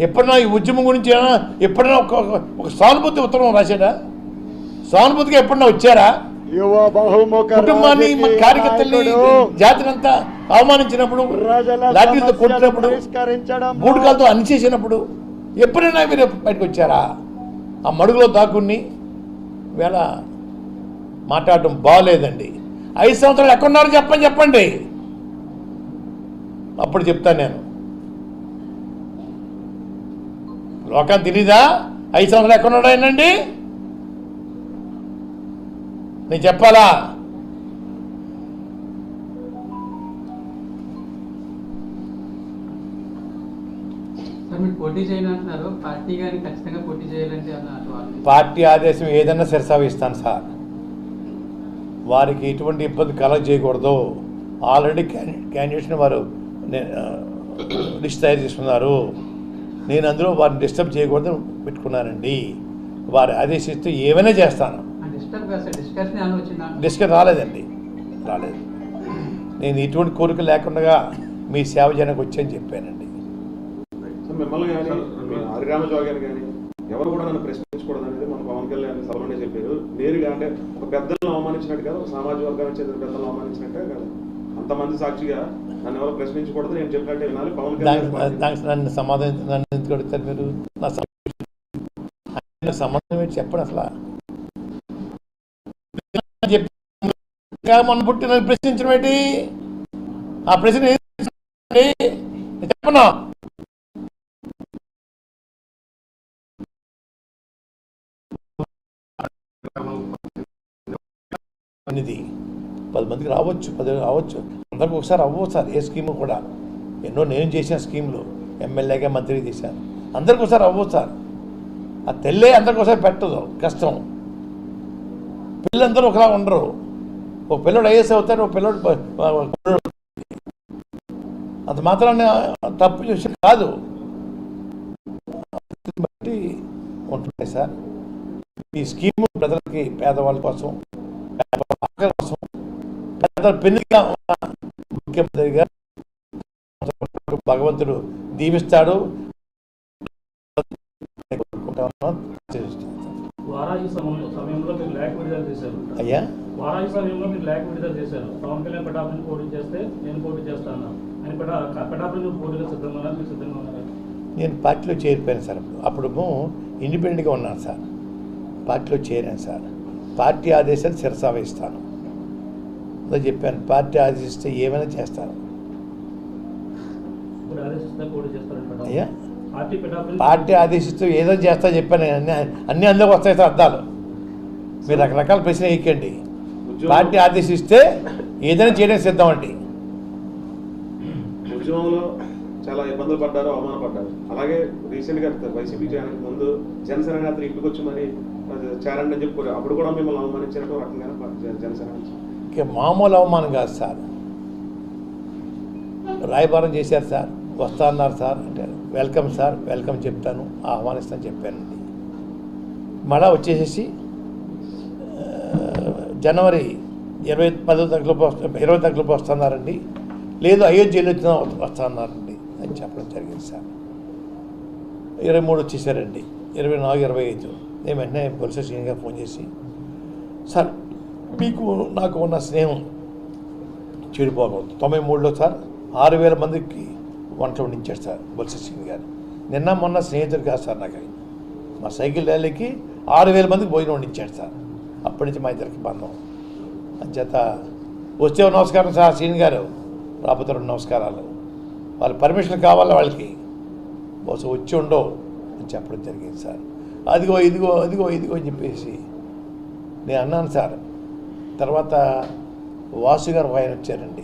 ఎప్పుడైనా ఈ ఉద్యమం గురించి ఏమైనా ఎప్పుడైనా ఒక ఒక- సానుభూతి ఉత్తరం రాశాడా? సానుభూతిగా ఎప్పుడైనా వచ్చారా? కుటుంబాన్ని మన కార్యకర్తల్ని. జాతినంతా అవమానించినప్పుడు లాఠీలతో కొట్టినప్పుడు బూటకాలతో అనిచేసినప్పుడు ఎప్పుడైనా మీరు బయటకు వచ్చారా? ఆ మడుగులో దాక్కుని వేళ మాట్లాడటం బాగలేదండి ఐదు సంవత్సరాలు ఎక్కడున్నారో చెప్పని చెప్పండి. అప్పుడు చెప్తాను నేను. లోకాన్ని తెలీదా? ఐదు సంవత్సరాలు ఎక్కడున్నాడు ఆయనండి? నేను చెప్పాలా? పార్టీ ఆదేశం ఏదైనా శిరసావిస్తాను సార్. వారికి ఎటువంటి ఇబ్బంది కలగ చేయకూడదు. ఆల్రెడీ క్యాండి క్యాండిడేట్స్ని వారు లిస్ట్ తయారు చేసుకున్నారు. నేను అందులో వారిని డిస్టర్బ్ చేయకూడదు పెట్టుకున్నానండి. వారు ఆదేశిస్తూ ఏమైనా చేస్తాను. డిస్కస్ రాలేదండి. రాలేదు. నేను ఎటువంటి కోరిక లేకుండా మీ సేవ జనకు వచ్చని చెప్పానండి. మిమ్మల్ని కానీ ఎవరు కూడా నన్ను ప్రశ్నించకూడదు అనేది మన పవన్ కళ్యాణ్ సభలోనే చెప్పారు. నేరుగా అంటే ఒక పెద్దలను అవమానించినట్టు కాదు ఒక సామాజిక వర్గానికి చెందిన పెద్దలను అవమానించినట్టే కాదు. అంతమంది సాక్షిగా నన్ను ఎవరు ప్రశ్నించకూడదు నేను చెప్పినట్టే వినాలి. పవన్ దానికి కళ్యాణ్ నన్ను సమాధానం ఎందుకు అడుగుతారు మీరు? నా ఆయన సంబంధం ఏంటి చెప్పండి అసలు. మొన్న పుట్టి ప్రశ్నించడం ఏంటి? ఆ ప్రశ్న చెప్పనా? అనేది పది మందికి రావచ్చు పది రావచ్చు. అందరికి ఒకసారి అవ్వవు సార్ ఏ స్కీము కూడా. ఎన్నో నేను చేసిన స్కీములు. ఎమ్మెల్యేగా మంత్రి చేశాను అందరికోసారి అవ్వదు సార్. ఆ తెల్లే అందరికోసారి పెట్టదు. కష్టం. పిల్లలందరూ ఒకలా ఉండరు. ఒక పిల్లడు ఐఏఎస్ అవుతాడు ఒక పిల్లడు అది మాత్రం అంత మాత్రాన్ని తప్పు చేసి కాదు. బట్టి ఉంటున్నాయి సార్. ఈ స్కీము ప్రజలకి పేదవాళ్ళ కోసం కోసం పేద పెళ్ళిగా ముఖ్యమంత్రిగా అయ్యా? వారాహి సమయంలో మీరు లేఖ విడుదల చేశారు. పవన్ కళ్యాణ్ పటాపుని పోటీ చేస్తే నేను పోటీ చేస్తాను పటాపుని పోటీలో సిద్ధంగా మీరు సిద్ధంగా ఉన్నారు? నేను పార్టీలో చేరిపోయాను సార్ అప్పుడు. అప్పుడు ఇండిపెండెంట్గా ఉన్నాను సార్. పార్టీలో చేరాను సార్. పార్టీ ఆదేశాలు శిరసావహిస్తాను. అదే చెప్పాను. పార్టీ ఆదేశిస్తే ఏమైనా చేస్తాను. అయ్యా. పార్టీ ఆదేశిస్తూ ఏదో చేస్తా చెప్పాను. అన్ని అన్ని అందులోకి వస్తాయి సార్ అర్థాలు. మీరు రకరకాల ప్రశ్న వేయకండి. పార్టీ ఆదేశిస్తే ఏదైనా చేయడానికి సిద్ధం అండి ఉద్యమంలో చాలా ఇబ్బందులు పడ్డారు అవమానపడ్డారు అలాగే రీసెంట్గా వైసీపీ చేయడానికి ముందు జనసేన నేతలు ఇంటికి వచ్చి మరి చేరండి అని చెప్పుకోరు. అప్పుడు కూడా మిమ్మల్ని జ- జనసేన మామూలు అవమానం కాదు సార్. రాయబారం చేశారు సార్. వస్తా అన్నారు సార్ అంటే వెల్కమ్ సార్ వెల్కమ్ చెప్తాను ఆహ్వానిస్తాను చెప్పానండి మళ్ళా వచ్చేసేసి జనవరి ఇరవై పదో తగ్గులోపు ఇరవై తగ్గులోపు వస్తున్నారండి. లేదు అయోధ్యలో వచ్చిన వస్తున్నారండి అని చెప్పడం జరిగింది సార్. ఇరవై మూడు వచ్చేసారండి. ఇరవై నాలుగు ఇరవై ఐదు. నేను వెంటనే బొలిస శ్రీని గారు ఫోన్ చేసి సార్ మీకు నాకు ఉన్న స్నేహం చెడిపోకూడదు. తొంభై మూడులో సార్ ఆరు వేల మందికి వంట వండించాడు సార్ బొల్స శ్రీని గారు. నిన్న మొన్న స్నేహితుడు కాదు సార్ నాకు మా సైకిల్ ర్యాలీకి ఆరు వేల మందికి భోజనం వండించాడు సార్. అప్పటి నుంచి మా ఇద్దరికి బంధం. అంచేత వస్తే నమస్కారం సార్ శ్రీని గారు. రాకపోతే రెండు నమస్కారాలు. వాళ్ళ పర్మిషన్ కావాలా వాళ్ళకి? బహుశా వచ్చి ఉండవు అని చెప్పడం జరిగింది సార్. అదిగో ఇదిగో అదిగో ఇదిగో అని చెప్పేసి నేను అన్నాను సార్. తర్వాత వాసు గారు ఆయన వచ్చారండి.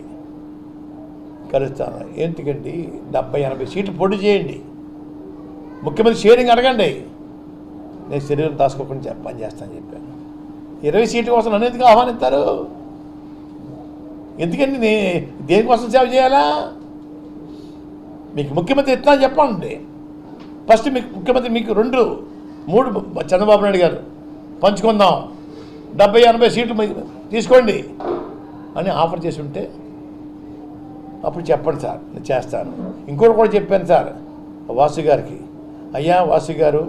కలుస్తాను. ఎందుకండి? డెబ్బై ఎనభై సీట్లు పొడి చేయండి. ముఖ్యమంత్రి షేరింగ్ అడగండి. నేను శరీరం దాచుకోకుండా చెప్ప- పని చేస్తాను చెప్పాను. ఇరవై సీట్ల కోసం నన్ను ఎందుకు ఆహ్వానిస్తారు? ఎందుకండి నే దేనికోసం సేవ చేయాలా? మీకు ముఖ్యమంత్రి ఎత్తా చెప్పండి? ఫస్ట్ మీకు ముఖ్యమంత్రి మీకు రెండు మూడు చంద్రబాబు నాయుడు గారు పంచుకుందాం. డెబ్బై ఎనభై సీట్లు తీసుకోండి అని ఆఫర్ చేసి ఉంటే అప్పుడు చెప్పండి సార్ నేను చేస్తాను. ఇంకోటి కూడా చెప్పాను సార్ వాసు గారికి. అయ్యా వాసు గారు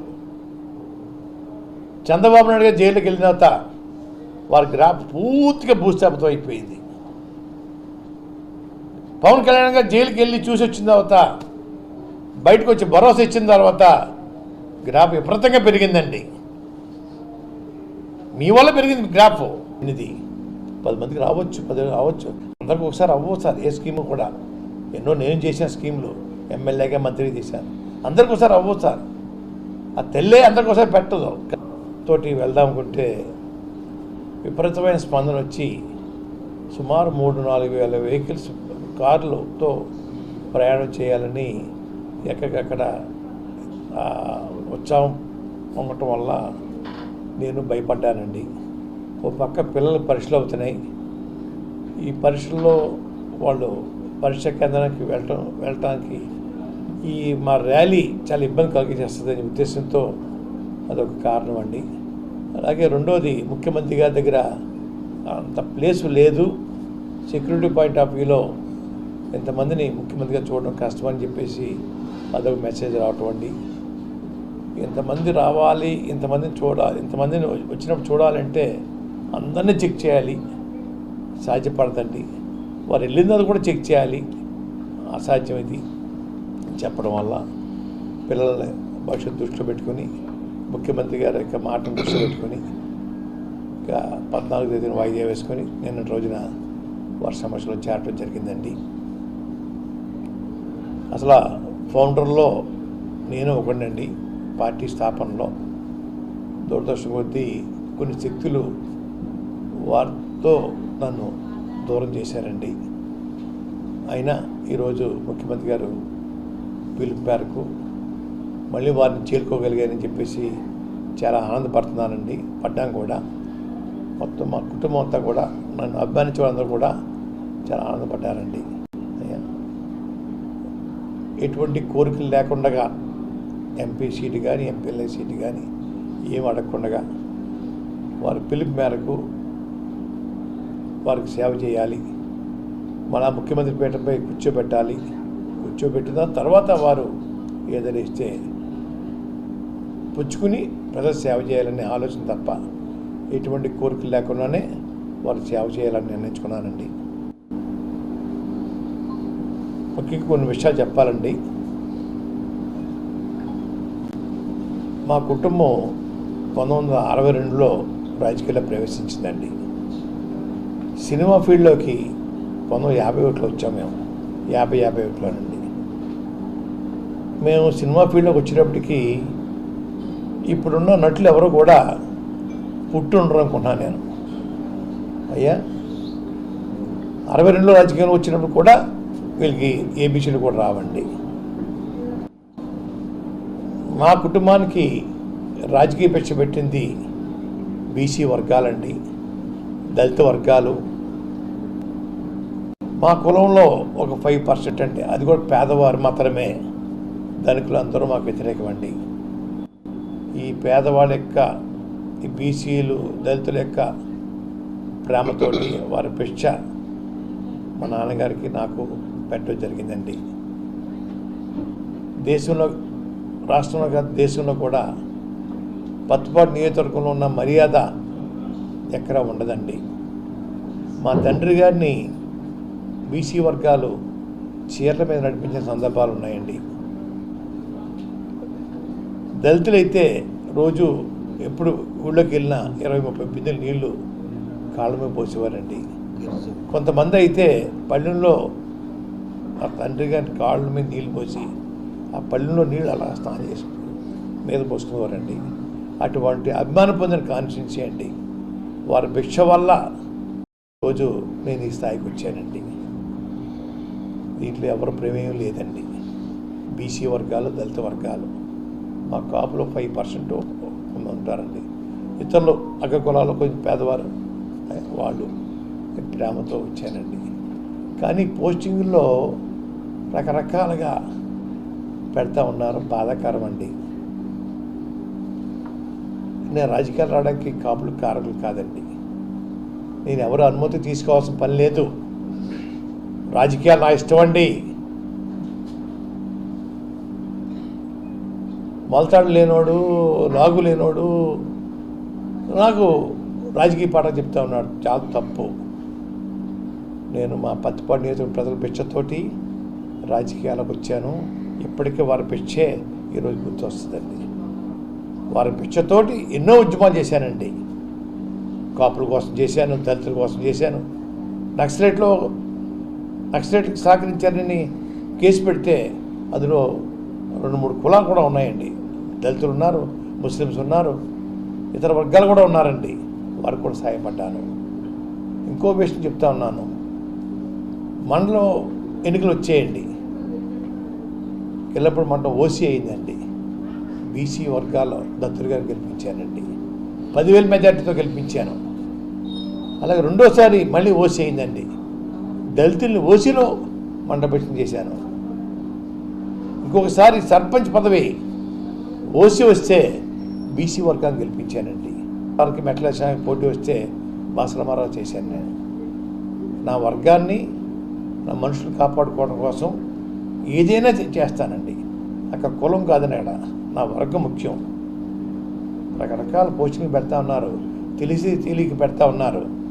చంద్రబాబు నాయుడు గారు జైలుకి వెళ్ళిన తర్వాత వారి గ్రాఫ్ పూర్తిగా భూస్థాపితం అయిపోయింది. పవన్ కళ్యాణ్ గారు జైలుకి వెళ్ళి చూసి వచ్చిన తర్వాత బయటకు వచ్చి భరోసా ఇచ్చిన తర్వాత గ్రాఫ్ విపరీతంగా పెరిగిందండి. మీ వల్ల పెరిగింది గ్రాఫ్. ఇది పది మందికి రావచ్చు పది రావచ్చు. అందరికి ఒకసారి అవ్వవు సార్ ఏ స్కీము కూడా. ఎన్నో నేను చేసిన స్కీములు ఎమ్మెల్యేగా మంత్రి చేశాను. అందరికి ఒకసారి అవ్వవు సార్ ఆ తెల్లే అందరికి ఒకసారి పెట్టదు. తోటి వెళ్దాం అనుకుంటే విపరీతమైన స్పందన వచ్చి సుమారు మూడు నాలుగు వేల వెహికల్స్ కార్లతో ప్రయాణం చేయాలని ఎక్కడికక్కడ ఉత్సాహం ఉండటం వల్ల నేను భయపడ్డానండి. ఓ పక్క పిల్లలు పరీక్షలు అవుతున్నాయి. ఈ పరీక్షల్లో వాళ్ళు పరీక్ష కేంద్రానికి వెళ్ళటం వెళ్ళటానికి ఈ మా ర్యాలీ చాలా ఇబ్బంది కలిగించేస్తుందనే ఉద్దేశంతో అదొక కారణం అండి. అలాగే రెండోది ముఖ్యమంత్రి గారి దగ్గర అంత ప్లేసు లేదు. సెక్యూరిటీ పాయింట్ ఆఫ్ వ్యూలో ఎంతమందిని ముఖ్యమంత్రిగా చూడడం కష్టమని చెప్పేసి అదొక మెసేజ్ రావటం అండి. ఇంతమంది రావాలి ఇంతమందిని చూడాలి ఇంతమందిని వచ్చినప్పుడు చూడాలంటే అందరినీ చెక్ చేయాలి. సాధ్యపడదండి. వారు వెళ్ళిందని కూడా చెక్ చేయాలి. అసాధ్యం ఇది చెప్పడం వల్ల పిల్లల భవిష్యత్తు దృష్టిలో పెట్టుకొని ముఖ్యమంత్రి గారి యొక్క మాటను దృష్టిలో పెట్టుకొని ఇంకా పద్నాలుగు తేదీన వాయిదా వేసుకొని నిన్నటి రోజున వారి సమస్యలో చేరటం జరిగిందండి. అసలు ఫౌండర్లో నేను ఒకడండి పార్టీ స్థాపనలో దూరదర్శన కొద్దీ కొన్ని శక్తులు వారితో నన్ను దూరం చేశారండి. అయినా ఈరోజు ముఖ్యమంత్రి గారు పిలుపు మేరకు మళ్ళీ వారిని చేరుకోగలిగారని చెప్పేసి చాలా ఆనందపడుతున్నానండి. పడ్డాం కూడా మొత్తం మా కుటుంబం అంతా కూడా నన్ను అభిమానించే వాళ్ళందరూ కూడా చాలా ఆనందపడ్డారండి. ఎటువంటి కోరికలు లేకుండా ఎంపీ సీటు కానీ ఎంపీఎల్ఏ సీటు కానీ ఏం అడగకుండా వారి పిలుపు మేరకు వారికి సేవ చేయాలి. మన ముఖ్యమంత్రి పీఠంపై కూర్చోబెట్టాలి. కూర్చోబెట్టిన తర్వాత వారు ఏదైనా ఇస్తే పుచ్చుకుని ప్రజలు సేవ చేయాలనే ఆలోచన తప్ప ఎటువంటి కోరికలు లేకుండానే వారు సేవ చేయాలని నిర్ణయించుకున్నానండి ముఖ్యంగా కొన్ని విషయాలు చెప్పాలండి. మా కుటుంబం పంతొమ్మిది వందల అరవై రెండులో రాజకీయాల్లో ప్రవేశించిందండి. సినిమా ఫీల్డ్లోకి పంతొమ్మిది యాభై ఒకటిలో వచ్చాం మేము. యాభై యాభై ఒకటిలోనండి మేము సినిమా ఫీల్డ్లోకి వచ్చినప్పటికీ ఇప్పుడున్న నటులు ఎవరు కూడా పుట్టి ఉండరు అనుకున్నాను నేను. అయ్యా? అరవై రెండులో రాజకీయంలో వచ్చినప్పుడు కూడా వీళ్ళకి ఏబీసీలు కూడా రావండి. మా కుటుంబానికి రాజకీయ పెచ్చ పెట్టింది బీసీ వర్గాలండి దళిత వర్గాలు మా కులంలో ఒక ఫైవ్ పర్సెంట్ అంటే అది కూడా పేదవారు మాత్రమే. ధనికులు అందరూ మాకు వ్యతిరేకమండి ఈ పేదవాళ్ళ యొక్క ఈ బీసీలు దళితుల యొక్క ప్రేమతోటి వారి పిచ్చ మా నాన్నగారికి నాకు పెట్టడం జరిగిందండి. దేశంలో రాష్ట్రంలో కాదు దేశంలో కూడా పత్తుపాటు నియోజకవర్గంలో ఉన్న మర్యాద ఎక్కడా ఉండదండి. మా తండ్రి గారిని బీసీ వర్గాలు చీరల మీద నడిపించిన సందర్భాలు ఉన్నాయండి. దళితులైతే రోజు ఎప్పుడు ఊళ్ళోకి వెళ్ళినా ఇరవై ముప్పై బిందెలు నీళ్ళు కాళ్ళ మీద పోసేవారండి. కొంతమంది అయితే పళ్ళెంలో ఆ తండ్రి గారి కాళ్ళ మీద నీళ్ళు పోసి ఆ పళ్ళెంలో నీళ్ళు అలా స్నానం చేసి మీద పోసుకునేవారండి. అటువంటి అభిమానం పొందిన కాన్స్టిట్యున్సీ అండి. వారి భిక్ష వల్ల రోజు నేను ఈ స్థాయికి వచ్చానండి. దీంట్లో ఎవరు ప్రమేయం లేదండి. బీసీ వర్గాలు దళిత వర్గాలు. మా కాపులో ఫైవ్ పర్సెంట్ ఉంటారండి. ఇతరులు అగ్ర కులాలు కొంచెం పేదవారు వాళ్ళు ప్రేమతో వచ్చానండి కానీ పోస్టింగుల్లో రకరకాలుగా పెడతా ఉన్నారు. బాధాకరం అండి నేను రాజకీయాలు రావడానికి కాపులు కారకులు కాదండి. నేను ఎవరు అనుమతి తీసుకోవాల్సిన పని లేదు. రాజకీయాలు నా ఇష్టం అండి. మొలతాడు లేనోడు లాగు లేనోడు నాకు రాజకీయ పాఠం చెప్తా ఉన్నాడు. చాలా తప్పు. నేను మా పత్తిపాడు నియోజకవర్గ ప్రజల పిచ్చతోటి రాజకీయాలకు వచ్చాను. ఇప్పటికే వారి పిచ్చే ఈరోజు గుర్తొస్తుందండి. వారి పిచ్చతోటి ఎన్నో ఉద్యమాలు చేశానండి. కాపుల కోసం చేశాను దళితుల కోసం చేశాను. నక్సలైట్లో నక్సలైట్కి సహకరించారని కేసు పెడితే అందులో రెండు మూడు కులాలు కూడా ఉన్నాయండి. దళితులు ఉన్నారు ముస్లిమ్స్ ఉన్నారు ఇతర వర్గాలు కూడా ఉన్నారండి. వారికి కూడా సహాయపడ్డాను ఇంకో విషయం చెప్తా ఉన్నాను. మండలం ఎన్నికలు వచ్చేయండి. ఎల్లప్పుడు మండలం ఓసీ అయిందండి. బీసీ వర్గాల దత్తులు గారు గెలిపించానండి పదివేల మెజార్టీతో గెలిపించాను. అలాగే రెండోసారి మళ్ళీ ఓసీ అయిందండి. దళితుల్ని ఓసీలో మండపేషణ చేశాను. ఇంకొకసారి సర్పంచ్ పదవి ఓసీ వస్తే బీసీ వర్గాన్ని గెలిపించానండి. వారికి మెట్ల పోటీ వస్తే బాసరమారావు చేశాను నేను. నా వర్గాన్ని నా మనుషులు కాపాడుకోవడం కోసం ఏదైనా చేస్తానండి. అక్కడ కులం కాదని అక్కడ నా వర్గం ముఖ్యం. రకరకాల పోస్టింగ్ పెడతా ఉన్నారు. తెలిసి తెలియక పెడతా ఉన్నారు.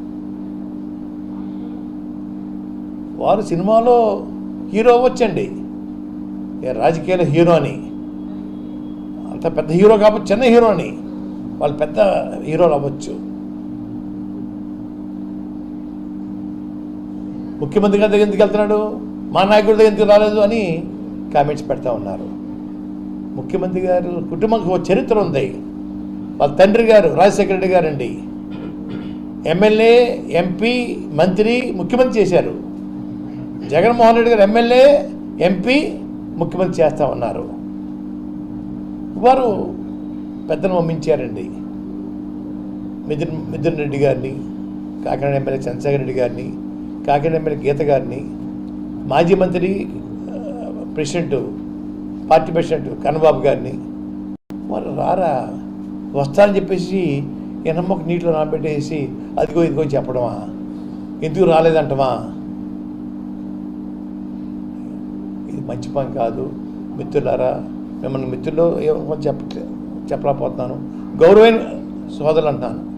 వారు సినిమాలో హీరో అవ్వచ్చండి. రాజకీయాల హీరో అని. అంత పెద్ద హీరో కాబట్టి చిన్న హీరో అని. వాళ్ళు పెద్ద హీరోలు అవ్వచ్చు. ముఖ్యమంత్రి గారి దగ్గర ఎందుకు వెళ్తున్నాడు? మా నాయకుడి దగ్గర ఎందుకు రాలేదు అని కామెంట్స్ పెడతా ఉన్నారు. ముఖ్యమంత్రి గారు కుటుంబంకి ఒక చరిత్ర ఉంది. వాళ్ళ తండ్రి గారు రాజశేఖర రెడ్డి గారండి. ఎమ్మెల్యే ఎంపీ మంత్రి ముఖ్యమంత్రి చేశారు. జగన్మోహన్ రెడ్డి గారు ఎమ్మెల్యే ఎంపీ ముఖ్యమంత్రి చేస్తా ఉన్నారు. వారు పెద్దను పంపించారండి మిథున్ మిథున్ రెడ్డి గారిని కాకినాడ ఎమ్మెల్యే చంద్రశేఖర్ రెడ్డి గారిని కాకినాడ ఎమ్మెల్యే గీత గారిని మాజీ మంత్రి ఆ, ప్రెసిడెంట్ పార్టీ ప్రెసిడెంట్ కన్నబాబు గారిని వారు రారా వస్తారని చెప్పేసి ఎనమ్మకు నీటిలో నానబెట్టేసి అదిగో ఇదిగో చెప్పడమా? ఎందుకు రాలేదంటమా? ఇది మంచి పని కాదు. మిత్రులారా మిమ్మల్ని మిత్రులు ఏమో చెప్ప చెప్పలేకపోతున్నాను. గౌరవైన సోదరులు అంటున్నాను.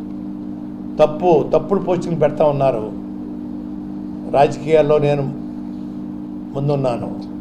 తప్పు తప్పుడు పోస్టింగ్ పెడతా ఉన్నారు. రాజకీయాల్లో నేను ముందున్నాను.